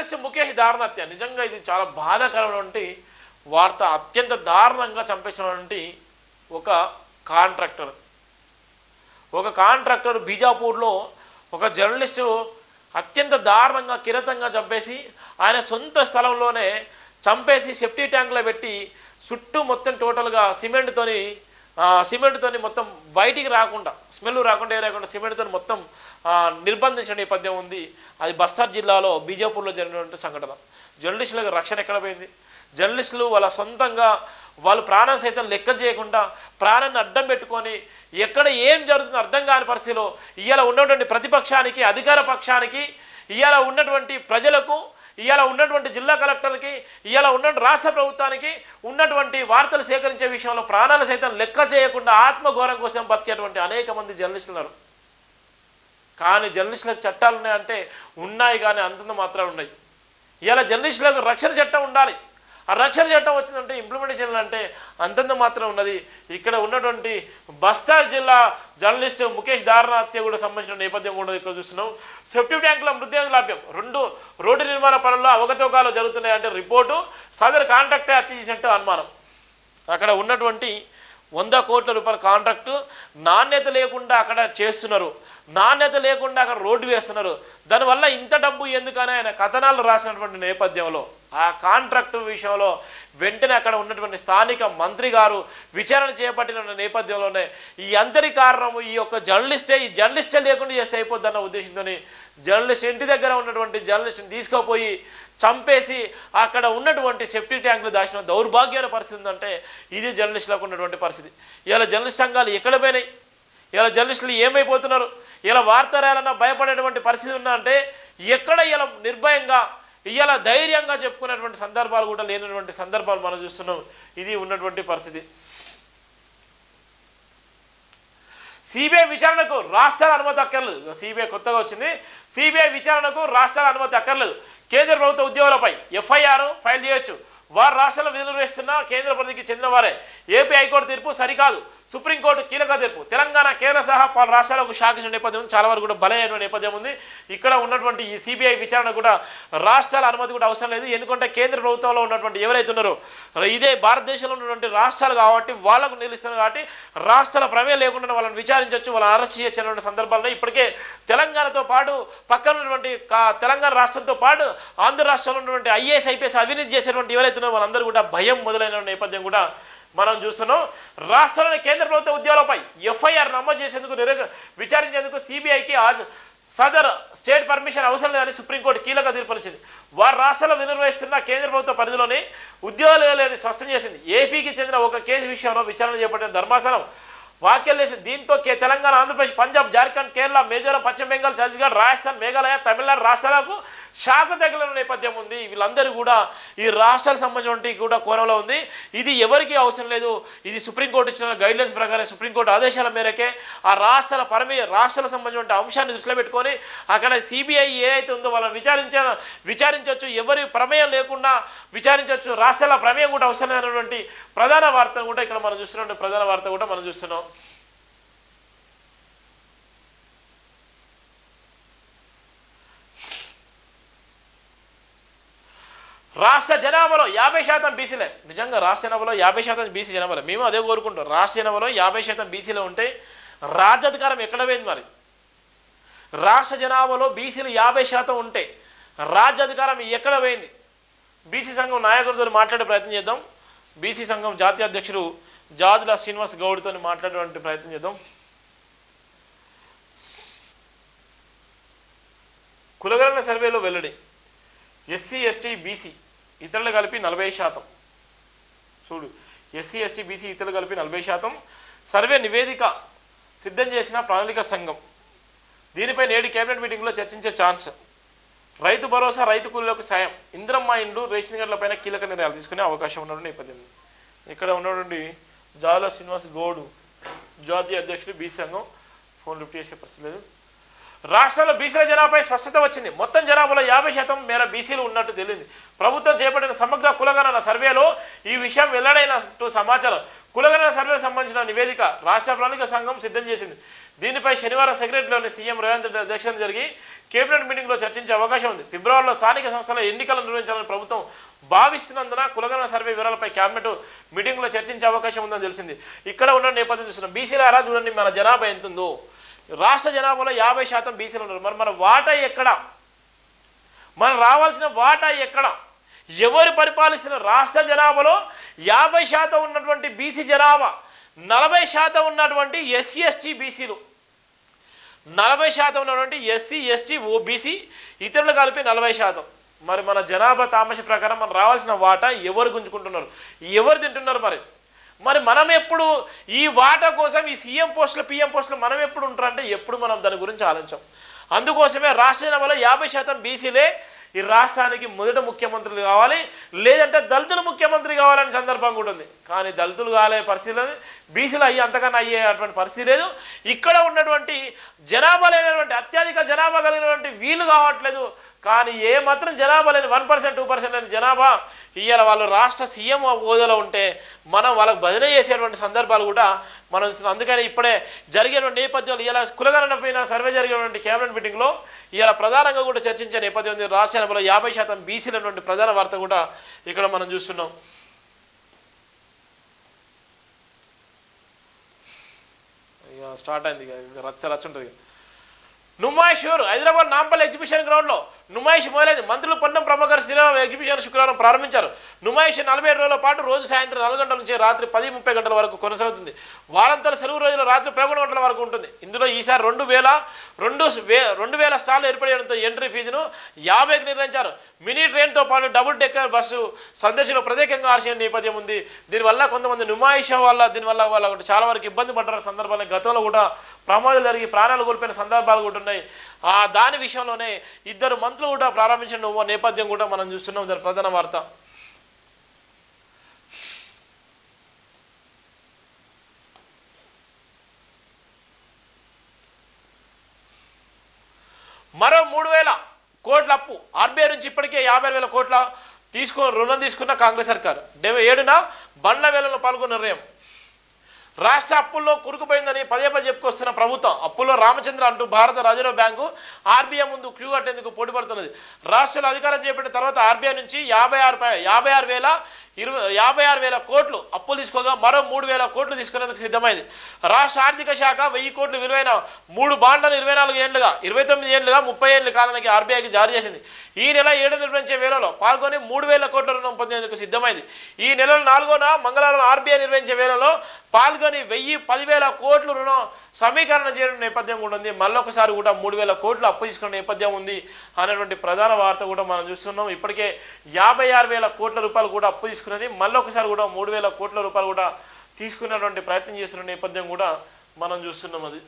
Journalist Mukesh దారుణత్య. నిజంగా ఇది చాలా బాధాకరమైనటువంటి వార్త అత్యంత దారుణంగా చంపేసినటువంటి ఒక కాంట్రాక్టర్. ఒక కాంట్రాక్టర్ బీజాపూర్లో ఒక జర్నలిస్టు అత్యంత దారుణంగా కిరతంగా చంపేసి ఆయన సొంత స్థలంలోనే చంపేసి సెఫ్టీ ట్యాంక్లో పెట్టి చుట్టూ మొత్తం టోటల్గా సిమెంట్తోని సిమెంట్తోని మొత్తం బయటికి రాకుండా స్మెల్ రాకుండా ఏ రాకుండా సిమెంట్తో మొత్తం నిర్బంధించిన నేపథ్యం ఉంది. అది బస్తార్ జిల్లాలో బీజాపూర్లో జరిగినటువంటి సంఘటన. జర్నలిస్టులకు రక్షణ ఎక్కడ పోయింది? జర్నలిస్టులు వాళ్ళ సొంతంగా వాళ్ళు ప్రాణం సైతం లెక్క చేయకుండా ప్రాణాన్ని అడ్డం పెట్టుకొని ఎక్కడ ఏం జరుగుతుందో అర్థం కాని పరిస్థితిలో ఇవాళ ఉన్నటువంటి ప్రతిపక్షానికి అధికార పక్షానికి ఇవాళ ఉన్నటువంటి ప్రజలకు ఇవాళ ఉన్నటువంటి జిల్లా కలెక్టర్కి ఇవాళ ఉన్న రాష్ట్ర ప్రభుత్వానికి ఉన్నటువంటి వార్తలు సేకరించే విషయంలో ప్రాణాలు సైతం లెక్క చేయకుండా ఆత్మఘోరం కోసం బతికేటువంటి అనేక మంది జర్నలిస్టులు ఉన్నారు కానీ జర్నలిస్టులకు చట్టాలు ఉన్నాయంటే ఉన్నాయి కానీ అంతంత మాత్రం ఉన్నాయి ఇలా జర్నలిస్టులకు రక్షణ చట్టం ఉండాలి. ఆ రక్షణ చట్టం వచ్చిందంటే ఇంప్లిమెంటేషన్ అంటే అంతంత మాత్రం ఉన్నది. ఇక్కడ ఉన్నటువంటి బస్తార్ జిల్లా జర్నలిస్ట్ ముఖేష్ దారుణ హత్య కూడా సంబంధించిన నేపథ్యం కూడా ఇక్కడ చూస్తున్నాం. సెప్టివ్ ట్యాంకుల మృతదేహం లభ్యం రెండు రోడ్డు నిర్మాణ పనుల్లో అవకతవకాలు జరుగుతున్నాయంటే రిపోర్టు సదరు కాంట్రాక్టే హత్య చేసినట్టు అనుమానం. అక్కడ ఉన్నటువంటి వంద కోట్ల రూపాయల కాంట్రాక్టు నాణ్యత లేకుండా అక్కడ చేస్తున్నారు. నాణ్యత లేకుండా అక్కడ రోడ్డు వేస్తున్నారు. దానివల్ల ఇంత డబ్బు ఎందుకని ఆయన కథనాలు రాసినటువంటి నేపథ్యంలో ఆ కాంట్రాక్టు విషయంలో వెంటనే అక్కడ ఉన్నటువంటి స్థానిక మంత్రి గారు విచారణ చేపట్టిన నేపథ్యంలోనే ఈ అంతటి కారణము ఈ యొక్క జర్నలిస్టే ఈ జర్నలిస్టే లేకుండా చేస్తే అయిపోద్దన్న ఉద్దేశంతో జర్నలిస్ట్ ఇంటి దగ్గర ఉన్నటువంటి జర్నలిస్ట్ని తీసుకుపోయి చంపేసి అక్కడ ఉన్నటువంటి సెఫ్టీ ట్యాంకులు దాచిన దౌర్భాగ్యమైన పరిస్థితి ఉందంటే ఇది జర్నలిస్టులకు ఉన్నటువంటి పరిస్థితి. ఇలా జర్నలిస్ట్ సంఘాలు ఎక్కడ పోయినాయి? ఇలా జర్నలిస్టులు ఏమైపోతున్నారు? ఇలా వార్త రాయాలన్నా భయపడేటువంటి పరిస్థితి ఉందంటే ఎక్కడ ఇలా నిర్భయంగా ఇలా ధైర్యంగా చెప్పుకునేటువంటి సందర్భాలు కూడా లేనటువంటి సందర్భాలు మనం చూస్తున్నాం. ఇది ఉన్నటువంటి పరిస్థితి. సిబిఐ విచారణకు రాష్ట్రాల అనుమతి అక్కర్లేదు. సిబిఐ కొత్తగా వచ్చింది. సిబిఐ విచారణకు రాష్ట్రాల అనుమతి అక్కర్లేదు. కేంద్ర ప్రభుత్వ ఉద్యోగులపై ఎఫ్ఐఆర్ ఫైల్ చేయొచ్చు. వారు రాష్ట్రాలు విధులు వేస్తున్న కేంద్ర పరిధికి చెందినవారే ఏపీ హైకోర్టు తీర్పు సరికాదు. సుప్రీంకోర్టు కీలక తీర్పు. తెలంగాణ కేంద్ర సహా పలు రాష్ట్రాలకు షాకించిన నేపథ్యం ఉంది. చాలా వరకు కూడా బలమైనటువంటి నేపథ్యం ఉంది. ఇక్కడ ఉన్నటువంటి ఈ సిబిఐ విచారణ కూడా రాష్ట్రాల అనుమతి కూడా అవసరం లేదు. ఎందుకంటే కేంద్ర ప్రభుత్వంలో ఉన్నటువంటి ఎవరైతే ఉన్నారో ఇదే భారతదేశంలో ఉన్నటువంటి రాష్ట్రాలు కాబట్టి వాళ్ళకు నిలుస్తున్నారు కాబట్టి రాష్ట్రాల ప్రమేయం లేకుండా వాళ్ళని విచారించవచ్చు వాళ్ళని అరెస్ట్ చేసినటువంటి సందర్భాల్లో ఇప్పటికే తెలంగాణతో పాటు పక్కన ఉన్నటువంటి కా- తెలంగాణ రాష్ట్రంతో పాటు ఆంధ్ర రాష్ట్రంలో ఉన్నటువంటి ఐఏఎస్ ఐపీఎస్ అవినీతి చేసినటువంటి ఎవరైతే చేస్తున్న వాళ్ళందరూ కూడా భయం మొదలైన నేపథ్యం కూడా మనం చూస్తున్నాం. రాష్ట్రంలోని కేంద్ర ప్రభుత్వ ఉద్యోగులపై ఎఫ్ఐఆర్ నమోదు చేసేందుకు నిరగ విచారించేందుకు సిబిఐకి ఆజ్ సదర్ స్టేట్ పర్మిషన్ అవసరం లేదని సుప్రీంకోర్టు కీలక తీర్పునిచ్చింది వారు రాష్ట్రాల్లో నిర్వహిస్తున్న కేంద్ర ప్రభుత్వ పరిధిలోని ఉద్యోగాలు లేని స్పష్టం చేసింది. ఏపీకి చెందిన ఒక కేసు విషయంలో విచారణ చేపట్టిన ధర్మాసనం వ్యాఖ్యలు దీంతో కే తెలంగాణ ఆంధ్రప్రదేశ్ పంజాబ్ జార్ఖండ్ కేరళ మిజోరం పశ్చిమ బెంగాల్ ఛత్తీస్గఢ్ రాజస్థాన్ మేఘాలయ తమిళనాడు రాష్ట్రాలకు షాకు తగిలిన నేపథ్యం ఉంది. వీళ్ళందరూ కూడా ఈ రాష్ట్రాలకు సంబంధించిన కూడా కోణంలో ఉంది. ఇది ఎవరికీ అవసరం లేదు. ఇది సుప్రీంకోర్టు ఇచ్చిన గైడ్లైన్స్ ప్రకారం సుప్రీంకోర్టు ఆదేశాల మేరకే ఆ రాష్ట్రాల పరమే రాష్ట్రాలకు సంబంధించిన అంశాన్ని దృష్టిలో పెట్టుకొని అక్కడ సిబిఐ ఏదైతే ఉందో వాళ్ళని విచారించ విచారించవచ్చు. ఎవరి ప్రమేయం లేకుండా విచారించవచ్చు. రాష్ట్రాల ప్రమేయం కూడా అవసరం లేనటువంటి ప్రధాన వార్త కూడా ఇక్కడ మనం చూస్తున్నాం ప్రధాన వార్త కూడా మనం చూస్తున్నాం. రాష్ట్ర జనాభాలో యాభై శాతం బీసీలే నిజంగా రాష్ట్ర జనాభాలో యాభై శాతం బీసీ జనాభాలో. మేము అదే కోరుకుంటాం. రాష్ట్ర జనాభాలో యాభై శాతం బీసీలో ఉంటే రాజ్యాధికారం ఎక్కడ పోయింది మరి? రాష్ట్ర జనాభాలో బీసీలు యాభై శాతం ఉంటే రాజ్యాధికారం ఎక్కడ పోయింది? బీసీ సంఘం నాయకుడితో మాట్లాడే ప్రయత్నం చేద్దాం. బీసీ సంఘం జాతీయ అధ్యక్షుడు జాజుల శ్రీనివాస్ గౌడ్తో మాట్లాడేటువంటి ప్రయత్నం చేద్దాం. కులగరణ సర్వేలో వెల్లడి. ఎస్సీ ఎస్టీ బీసీ ఇతరులు కలిపి నలభై శాతం. చూడు ఎస్సీ ఎస్టీ బీసీ ఇతరులు కలిపి నలభై శాతం. సర్వే నివేదిక సిద్ధం చేసిన ప్రణాళిక సంఘం. దీనిపై నేడు కేబినెట్ మీటింగ్లో చర్చించే ఛాన్స్. రైతు భరోసా రైతు కూలీలకు సాయం. ఇంద్రమ్మ ఇండ్లు రేషన్ కార్డులపైన కీలక నిర్ణయాలు తీసుకునే అవకాశం ఉన్నటువంటి నేపథ్యం ఇక్కడ ఉన్నటువంటి జాల శ్రీనివాస్ గౌడు జాతీయ అధ్యక్షుడు బీసీ సంఘం ఫోన్ లిఫ్ట్ చేసే పరిస్థితి లేదు. రాష్ట్రంలో బీసీల జనాభాపై స్పష్టత వచ్చింది. మొత్తం జనాభాలో యాభై శాతం మేర బీసీలు ఉన్నట్టు తెలిసింది ప్రభుత్వం చేపట్టిన సమగ్ర కులగణన సర్వేలో ఈ విషయం వెల్లడైనట్టు సమాచారం. కులగణన సర్వేకు సంబంధించిన నివేదిక రాష్ట్ర ప్రణాళిక సంఘం సిద్ధం చేసింది. దీనిపై శనివారం సెక్రటరీలోని సీఎం రేవంత్ రెడ్డి అధ్యక్షత జరిగి కేబినెట్ మీటింగ్లో చర్చించే అవకాశం ఉంది. ఫిబ్రవరిలో స్థానిక సంస్థల ఎన్నికలు నిర్వహించాలని ప్రభుత్వం భావిస్తున్నందున కులగణ సర్వే వివరాలపై కేబినెట్ మీటింగ్లో చర్చించే అవకాశం ఉందని తెలిసింది. ఇక్కడ ఉన్న నేపథ్యం చూస్తున్నాం. బీసీలారా చూడండి మన జనాభా ఎంత ఉందో రాష్ట్ర జనాభాలో యాభై శాతం బీసీలు ఉన్నారు. మరి మన వాటా ఎక్కడ? మనం రావాల్సిన వాటా ఎక్కడ? ఎవరు పరిపాలిస్తున్న రాష్ట్ర జనాభాలో యాభై శాతం ఉన్నటువంటి బీసీ జనాభా నలభై శాతం ఉన్నటువంటి ఎస్సీ ఎస్టీ బీసీలు. నలభై శాతం ఉన్నటువంటి ఎస్సీ ఎస్టీ ఓబీసీ ఇతరులు కలిపి నలభై శాతం. మరి మన జనాభా తామస ప్రకారం మనం రావాల్సిన వాటా ఎవరు గుంజుకుంటున్నారు? ఎవరు తింటున్నారు మరి? మరి మనం ఎప్పుడు ఈ వాటా కోసం ఈ సీఎం పోస్టులు పిఎం పోస్టులు మనం ఎప్పుడు ఉంటారంటే ఎప్పుడు మనం దాని గురించి ఆలోచించాం. అందుకోసమే రాష్ట్ర జనాభాలో యాభై శాతం బీసీలే ఈ రాష్ట్రానికి మొదట ముఖ్యమంత్రులు కావాలి లేదంటే దళితులు ముఖ్యమంత్రి కావాలనే సందర్భం కూడా ఉంది. కానీ దళితులు కాలే పరిస్థితి లేదు బీసీలు అయ్యి అంతకన్నా అయ్యే అటువంటి పరిస్థితి లేదు. ఇక్కడ ఉన్నటువంటి జనాభా లేనటువంటి అత్యధిక జనాభా కలిగినటువంటి వీలు కావట్లేదు. కానీ ఏ మాత్రం జనాభా లేని వన్ పర్సెంట్ టూ పర్సెంట్ లేని జనాభా ఇవాళ వాళ్ళు రాష్ట్ర సీఎం హోదాలో ఉంటే మనం వాళ్ళకు బదిలీ చేసేటువంటి సందర్భాలు కూడా మనం అందుకని ఇప్పుడే జరిగేటువంటి నేపథ్యంలో ఇలా కులగణన పైన సర్వే జరిగేటువంటి కేబినెట్ మీటింగ్లో ఇలా ప్రధానంగా కూడా చర్చించే నేపథ్యం ఉంది. రాష్ట్ర జనాభాలో యాభై శాతం బీసీలటువంటి ప్రధాన వార్త కూడా ఇక్కడ మనం చూస్తున్నాం. ఇక స్టార్ట్ అయింది ఇక రచ్చ రచ్చ ఉంటుంది ఇక. హైదరాబాద్ నాంపల్లి ఎగ్జిబిషన్ గ్రౌండ్లో నుమాయిష్ మొదలైంది మంత్రులు పొన్నం ప్రభాకర్ శ్రీరామ్ ఎగ్జిబిషన్ శుక్రవారం ప్రారంభించారు నుమాయిష్ నలభై ఏడు రోజుల పాటు రోజు సాయంత్రం నాలుగు గంటల నుంచి రాత్రి పది ముప్పై గంటల వరకు కొనసాగుతుంది. వారాంతాల సెలవు రోజులు రాత్రి పదకొండు గంటల వరకు ఉంటుంది. ఇందులో ఈసారి రెండు వేల రెండు వే రెండు వేల స్టాల్ ఏర్పడడంతో ఎంట్రీ ఫీజును యాభైకి నిర్ణయించారు. మినీ ట్రైన్తో పాటు డబుల్ డెక్కర్ బస్సు సందర్శనలో ప్రత్యేకంగా ఆర్షణ నేపథ్యం ఉంది. దీనివల్ల కొంతమంది నుమాయిష వల్ల దీనివల్ల వాళ్ళ చాలా వరకు ఇబ్బంది పడ్డారు సందర్భాలు గతంలో కూడా ప్రమాదాలు జరిగి ప్రాణాలు కోల్పోయిన సందర్భాలు కూడా ఉన్నాయి. ఆ దాని విషయంలోనే ఇద్దరు మంత్రులు కూడా ప్రారంభించిన నేపథ్యం కూడా మనం చూస్తున్నాం. దాని ప్రధాన వార్త. మరో మూడు వేల కోట్ల అప్పు. ఆర్బీఐ నుంచి ఇప్పటికే యాభై వేల కోట్ల తీసుకు రుణం తీసుకున్న కాంగ్రెస్ సర్కార్. డెబ్బై ఏడున బండ్ల వేలలో పాల్గొన్న నిర్ణయం. రాష్ట్ర అప్పుల్లో కురుకుపోయిందని పదే పదే చెప్పుకొస్తున్న ప్రభుత్వం. అప్పుల్లో రామచంద్ర అంటూ భారత రిజర్వ్ బ్యాంకు ఆర్బీఐ ముందు క్యూ కట్టేందుకు పోటీ పడుతున్నది రాష్ట్రాలు అధికారం చేపట్టిన తర్వాత ఆర్బీఐ నుంచి యాభై ఆరు యాభై ఆరు వేల ఇరవై యాభై ఆరు వేల కోట్లు అప్పులు తీసుకోగా మరో మూడు వేల కోట్లు తీసుకునేందుకు సిద్ధమైంది. రాష్ట్ర ఆర్థిక శాఖ వెయ్యి కోట్లు విలువైన మూడు బాండ్లను ఇరవై నాలుగు ఏళ్ళుగా ఇరవై తొమ్మిది ఏళ్ళుగా ముప్పై ఏళ్ళ కాలానికి ఆర్బీఐకి జారీ చేసింది. ఈ నెల ఏడు నిర్వహించే వేళలో పాల్గొని మూడు వేల కోట్ల రుణం పొందేందుకు సిద్ధమైంది. ఈ నెల నాలుగోన మంగళవారం ఆర్బీఐ నిర్వహించే వేళలో పాల్గొని వెయ్యి పదివేల కోట్లు రుణం సమీకరణ చేయడం నేపథ్యం కూడా ఉంది. మళ్ళొకసారి కూడా మూడు వేల కోట్లు అప్పు తీసుకున్న నేపథ్యం ఉంది అనేటువంటి ప్రధాన వార్త కూడా మనం చూస్తున్నాం. ఇప్పటికే యాభై ఆరు వేల కోట్ల రూపాయలు కూడా అప్పు తీసుకున్నది. మళ్ళొకసారి కూడా మూడు వేల కోట్ల రూపాయలు కూడా తీసుకున్నటువంటి ప్రయత్నం చేస్తున్న నేపథ్యం కూడా మనం చూస్తున్నాం అది.